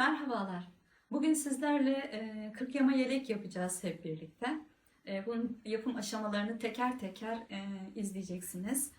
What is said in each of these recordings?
Merhabalar. Bugün sizlerle e, 40 yama yelek yapacağız hep birlikte. Bunun yapım aşamalarını teker teker izleyeceksiniz.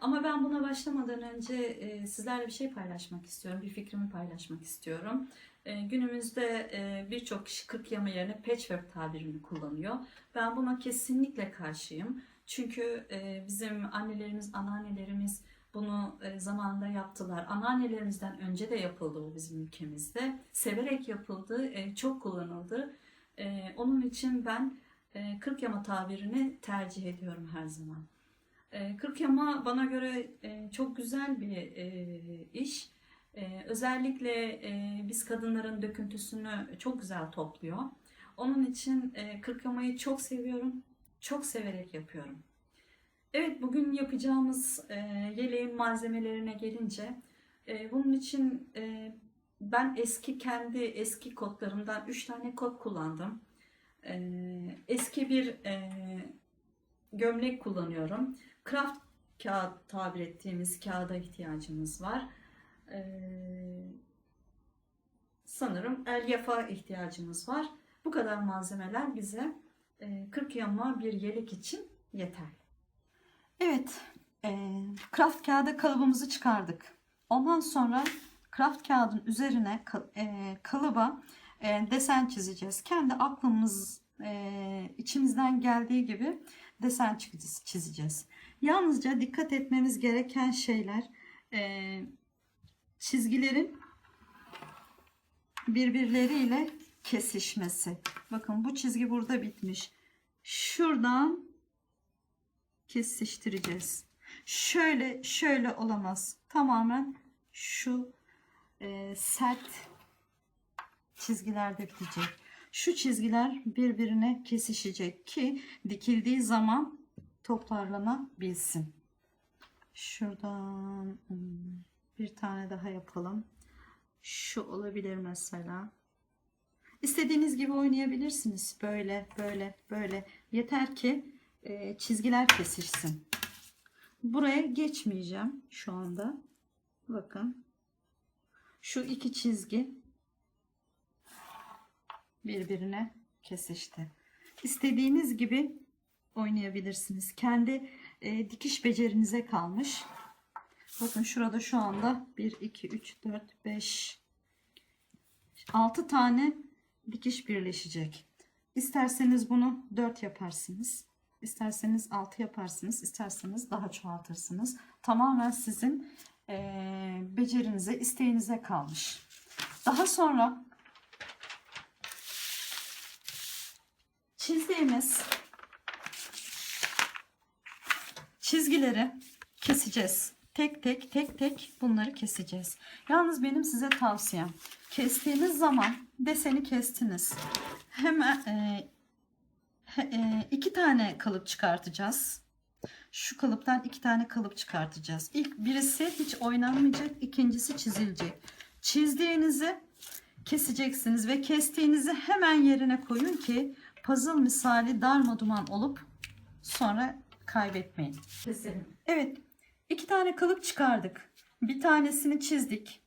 Ama ben buna başlamadan önce sizlerle bir şey paylaşmak istiyorum. Bir fikrimi paylaşmak istiyorum. Günümüzde birçok kişi 40 yama yerine patchwork tabirini kullanıyor. Ben buna kesinlikle karşıyım. Çünkü bizim annelerimiz, anneannelerimiz bunu e, zamanında yaptılar. Anneannelerimizden önce de yapıldı o bizim ülkemizde. Severek yapıldı, e, çok kullanıldı. E, Onun için ben 40 yama tabirini tercih ediyorum her zaman. 40 yama bana göre çok güzel bir iş. Özellikle biz kadınların döküntüsünü çok güzel topluyor. Onun için 40 yamayı çok seviyorum, çok severek yapıyorum. Evet, bugün yapacağımız e, yeleğin malzemelerine gelince, e, bunun için e, ben eski kendi eski kotlarımdan 3 tane kot kullandım. E, eski bir e, gömlek kullanıyorum. Kraft kağıt tabir ettiğimiz kağıda ihtiyacımız var. E, sanırım elyafa ihtiyacımız var. Bu kadar malzemeler bize e, 40 yama bir yelek için yeterli. Evet, e, kraft kağıda kalıbımızı çıkardık. Ondan sonra kraft kağıdın üzerine e, kalıba e, desen çizeceğiz. Kendi aklımız e, içimizden geldiği gibi desen çiz- çizeceğiz. Yalnızca dikkat etmemiz gereken şeyler e, çizgilerin birbirleriyle kesişmesi. Bakın bu çizgi burada bitmiş. Şuradan kesiştireceğiz. Şöyle şöyle olamaz. Tamamen şu e, sert çizgiler bitecek. Şu çizgiler birbirine kesişecek ki dikildiği zaman toparlanabilsin. Şuradan hmm, bir tane daha yapalım. Şu olabilir mesela. İstediğiniz gibi oynayabilirsiniz. Böyle, böyle, böyle. Yeter ki e, çizgiler kesişsin. Buraya geçmeyeceğim şu anda. Bakın. Şu iki çizgi birbirine kesişti. İstediğiniz gibi oynayabilirsiniz. Kendi e, dikiş becerinize kalmış. Bakın şurada şu anda 1, 2, 3, 4, 5, 6 tane dikiş birleşecek. İsterseniz bunu 4 yaparsınız. İsterseniz 6 yaparsınız. isterseniz daha çoğaltırsınız. Tamamen sizin eee, becerinize, isteğinize kalmış. Daha sonra çizdiğimiz çizgileri keseceğiz. Tek tek tek tek bunları keseceğiz. Yalnız benim size tavsiyem kestiğiniz zaman deseni kestiniz. Hemen e, he- e, iki tane kalıp çıkartacağız. Şu kalıptan iki tane kalıp çıkartacağız. İlk birisi hiç oynanmayacak, ikincisi çizilecek. Çizdiğinizi keseceksiniz ve kestiğinizi hemen yerine koyun ki puzzle misali darmaduman olup sonra kaybetmeyin. Evet, iki tane kalıp çıkardık. Bir tanesini çizdik.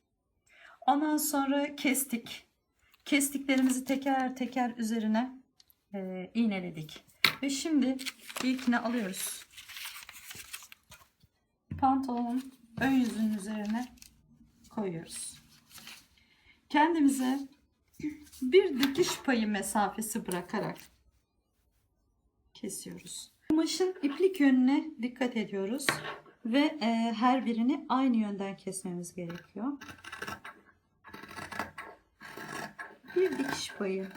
Ondan sonra kestik. Kestiklerimizi teker teker üzerine e, iğneledik. Ve şimdi ilkini alıyoruz. Pantolonun ön yüzünün üzerine koyuyoruz. Kendimize bir dikiş payı mesafesi bırakarak kesiyoruz. Kumaşın iplik yönüne dikkat ediyoruz ve e, her birini aynı yönden kesmemiz gerekiyor. Bir dikiş payı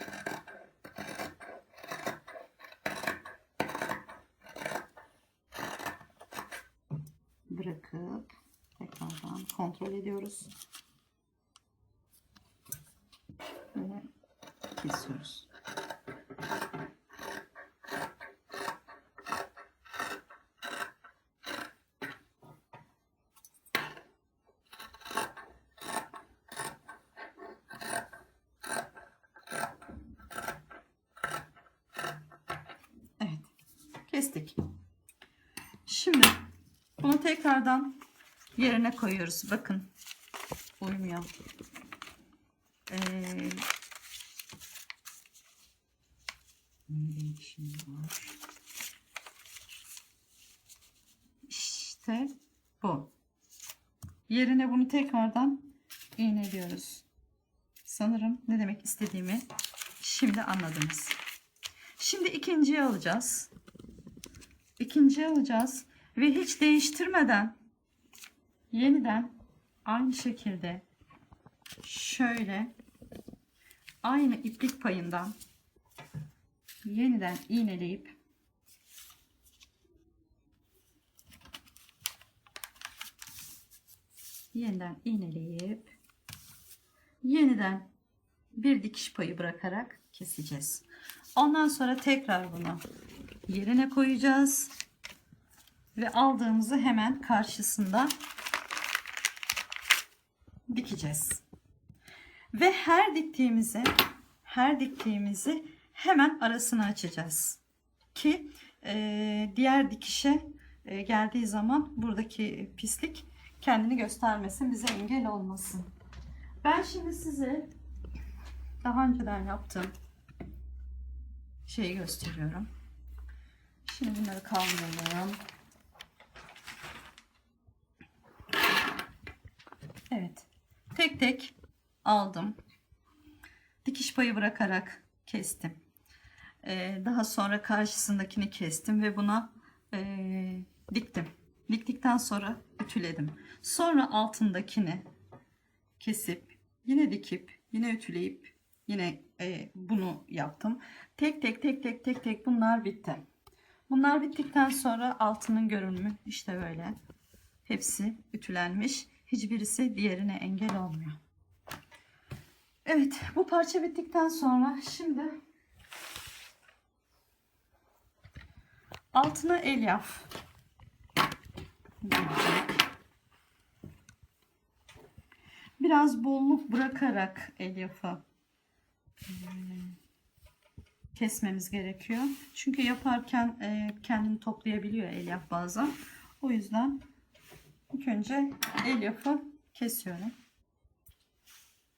bırakıp tekrardan kontrol ediyoruz. Ve kesiyoruz. Evet. Kestik. Şimdi bunu tekrardan yerine koyuyoruz. Bakın uymuyor. Ee? İşte bu. Yerine bunu tekrardan iğneliyoruz. Sanırım ne demek istediğimi şimdi anladınız. Şimdi ikinciyi alacağız. İkinciyi alacağız ve hiç değiştirmeden yeniden aynı şekilde şöyle aynı iplik payından yeniden iğneleyip yeniden iğneleyip yeniden bir dikiş payı bırakarak keseceğiz. Ondan sonra tekrar bunu yerine koyacağız ve aldığımızı hemen karşısında dikeceğiz. Ve her diktiğimizi her diktiğimizi hemen arasını açacağız ki e, diğer dikişe e, geldiği zaman buradaki pislik kendini göstermesin bize engel olmasın. Ben şimdi size daha önceden yaptığım şeyi gösteriyorum. Şimdi bunları kaldıralım. Evet. Tek tek aldım. Dikiş payı bırakarak kestim. Ee, daha sonra karşısındakini kestim ve buna ee, diktim. Diktikten sonra ütüledim. Sonra altındakini kesip yine dikip yine ütüleyip yine e, bunu yaptım. Tek tek tek tek tek tek bunlar bitti. Bunlar bittikten sonra altının görünümü işte böyle. Hepsi ütülenmiş. Hiçbirisi diğerine engel olmuyor. Evet bu parça bittikten sonra şimdi altına elyaf. Biraz bolluk bırakarak elyafı e, kesmemiz gerekiyor. Çünkü yaparken e, kendini toplayabiliyor elyaf bazen. O yüzden ilk önce elyafı kesiyorum.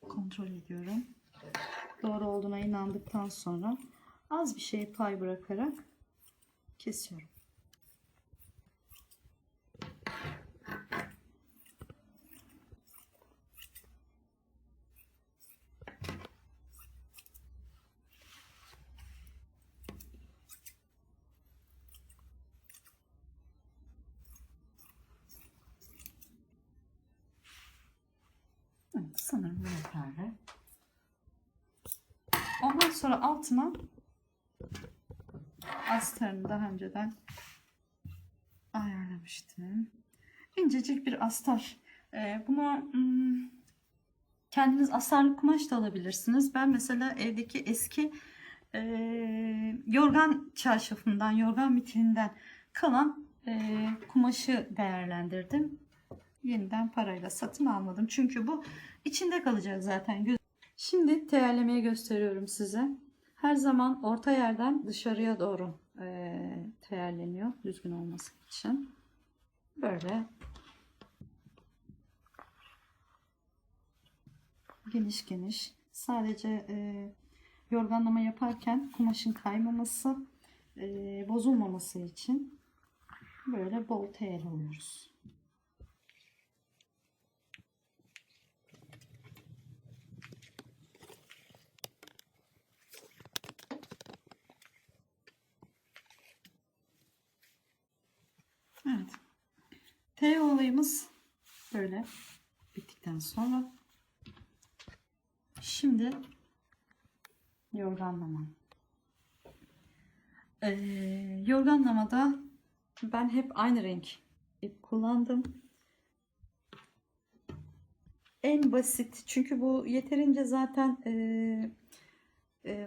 Kontrol ediyorum. Doğru olduğuna inandıktan sonra az bir şey pay bırakarak kesiyorum. Evet, sanırım bu yeterli. Ondan sonra altına astarını daha önceden ayarlamıştım. İncecik bir astar. Ee, bunu hmm, kendiniz astarlı kumaş da alabilirsiniz. Ben mesela evdeki eski e, yorgan çarşafından, yorgan mitininden kalan e, kumaşı değerlendirdim yeniden parayla satın almadım. Çünkü bu içinde kalacak zaten. Şimdi teyerlemeyi gösteriyorum size. Her zaman orta yerden dışarıya doğru e, teyerleniyor. Düzgün olması için. Böyle geniş geniş. Sadece e, yorganlama yaparken kumaşın kaymaması, e, bozulmaması için böyle bol teyel alıyoruz. Evet. T olayımız böyle bittikten sonra şimdi yorganlama. Ee, yorganlamada ben hep aynı renk ip kullandım. En basit çünkü bu yeterince zaten e,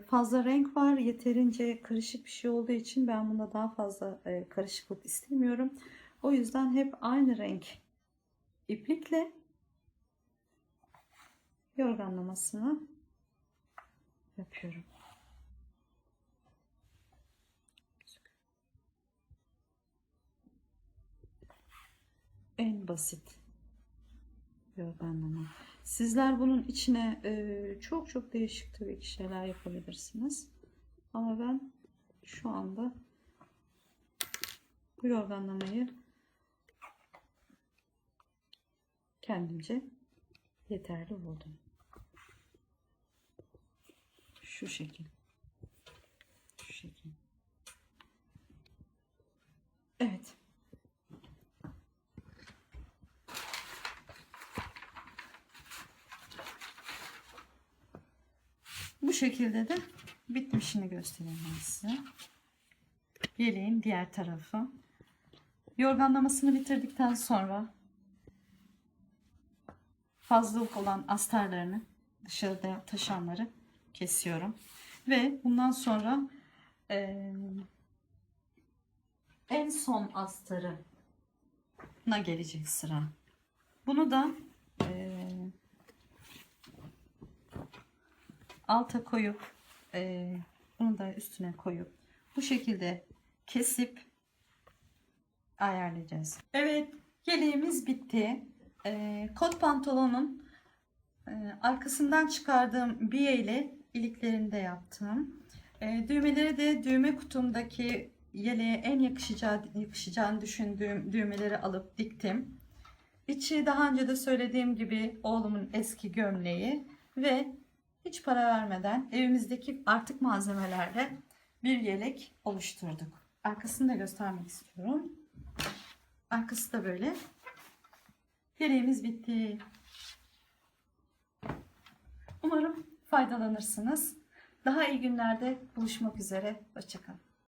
fazla renk var. Yeterince karışık bir şey olduğu için ben bunda daha fazla e, karışıklık istemiyorum. O yüzden hep aynı renk iplikle yorganlamasını yapıyorum. En basit yorganlama. Sizler bunun içine e, çok çok değişik tabii ki şeyler yapabilirsiniz. Ama ben şu anda bu yorganlamayı kendimce yeterli buldum. Şu şekil. Şu şekil. Evet. Şekilde de bitmişini göstereyim ben size. Yeleğin diğer tarafı. Yorganlamasını bitirdikten sonra fazlalık olan astarlarını dışarıda taşanları kesiyorum. Ve bundan sonra eee, en son astarına gelecek sıra. Bunu da eee, alta koyup eee, bunu da üstüne koyup bu şekilde kesip ayarlayacağız. Evet yeleğimiz bitti. Eee, kot pantolonun eee, arkasından çıkardığım biye ile iliklerini de yaptım. Eee, düğmeleri de düğme kutumdaki yeleğe en yakışacağı, yakışacağını düşündüğüm düğmeleri alıp diktim. İçi daha önce de söylediğim gibi oğlumun eski gömleği ve hiç para vermeden evimizdeki artık malzemelerle bir yelek oluşturduk. Arkasını da göstermek istiyorum. Arkası da böyle. Yeleğimiz bitti. Umarım faydalanırsınız. Daha iyi günlerde buluşmak üzere. Hoşçakalın.